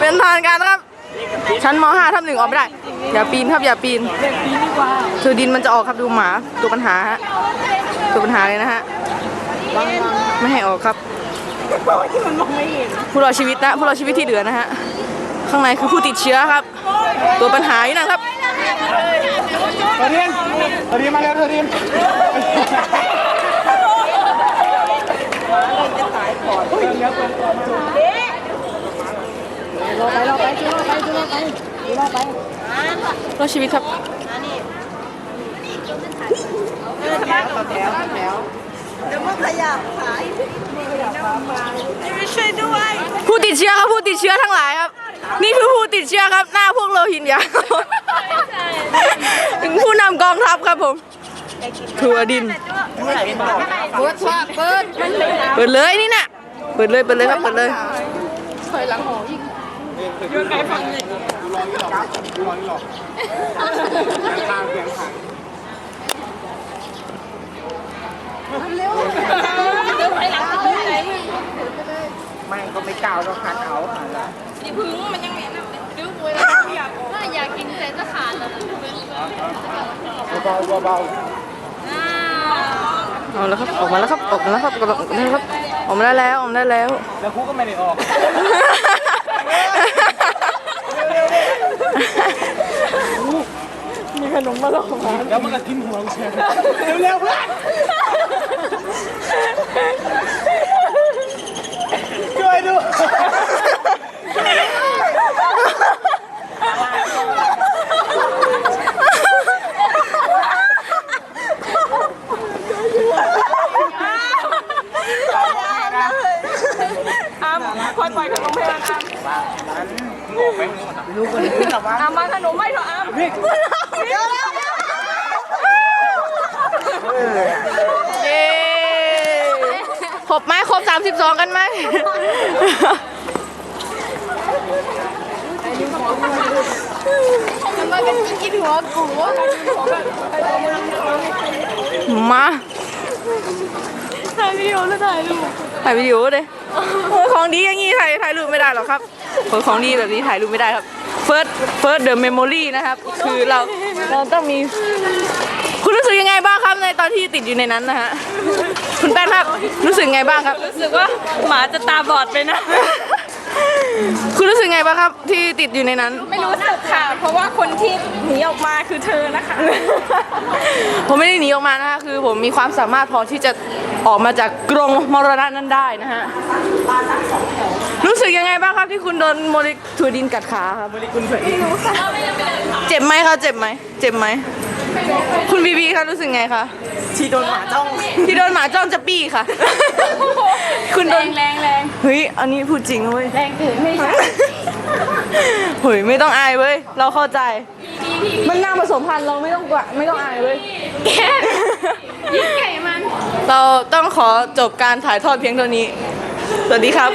เป็นทางการนะครับ ชั้นม .5 ทับหนึ่งออกไม่ได้ อย่าปีนครับอย่าปีนคือดินมันจะออกครับดูหมาตัวปัญหาฮะตัวปัญหาเลยนะฮะ ไม่ให้ออกครับผู้รอดชีวิตนะผู้รอดชีวิตที่เหลือนะฮะ ข้างในคือผู้ติดเชื้อครับ ตัวปัญหาอยู่นะครับเธอเรียนเธอเรียนมา แล้วเธอเรียนรอดชีวิตครับผู้ติดเชื้อครับผู้ติดเชื้อทั้งหลายครับ นี่คือผู้ติดเชื้อครับ หน้าพวกโลหินยาถึงผู้นำกองทัพครับผมทัวดินเปิดว่าเปิดมันเปิดเลยนี่น่ะเปิดเลยเปิดเลยครับเปิดเลย ทางเสียงผ่านไม่ก็ไม่กล่าวต้องคัดเอาหาละถ้าอยากกินเสร็จจะขาดแล้วเบาๆเบาเอาแล้วครับออกมาแล้วครับออกมาแล้วครับออกมาแล้วครับออกมาได้แล้วออกมาได้แล้วๆแล้วครูก็ไม่ได้ออก มีขนมมา หลอกมาแล้วมันก็กินหัวกูเชียวเร็วๆเพื่อนช่วยด้วยอามาขนมไม่เถอะอาม เย้ ครบไหมครบ 32 กันไหมมากันกินหัวกูมาถ่ายวิดีโอแล้วถ่ายรูปถ่ายวิดีโอเลยโอ้ยของดีอย่างงี้ถ่ายถ่ายรูปไม่ได้หรอกครับโอ้ยของดีแบบนี้ถ่ายรูปไม่ได้ครับ first first the memory นะครับ คือเราเราต้องมี ที่ติดอยู่ในนั้นนะฮะ คุณแป้นครับ รู้สึกไงบ้างครับ รู้สึกว่าหมาจะตาบอดไปนะ คุณรู้สึกไงบ้างครับ ที่ติดอยู่ในนั้น ไม่รู้สึกค่ะ เพราะว่าคนที่หนีออกมาคือเธอนะคะ ผมไม่ได้หนีออกมานะฮะคือผมมีความสามารถพอที่จะออกมาจากกรงมรณะนั้นได้นะฮะ รู้สึกยังไงบ้างครับที่คุณโดนโมเลกุลดินกัดขาครับคุณเผยเจ็บไหมครับ เจ็บไหม เจ็บไหม คุณบีบีครับรู้สึกไงคะ ที่โดนหมาจ้อง ที่โดนหมาจ้องจะปี้ค่ะ คุณโดแรนงแรงแรงเฮ้ย อันนี้พูดจริงนะเว้ย แรงถึงไม่ใช่เฮ้ยไม่ต้องอายเว้ย เราเข้าใจ มันน่าผสมพันธุ์เราไม่ต้องกว่าไม่ต้องอายเว้ยแกยิงไก่มัน เราต้องขอจบการถ่ายทอดเพียงเท่านี้ สวัสดีครับ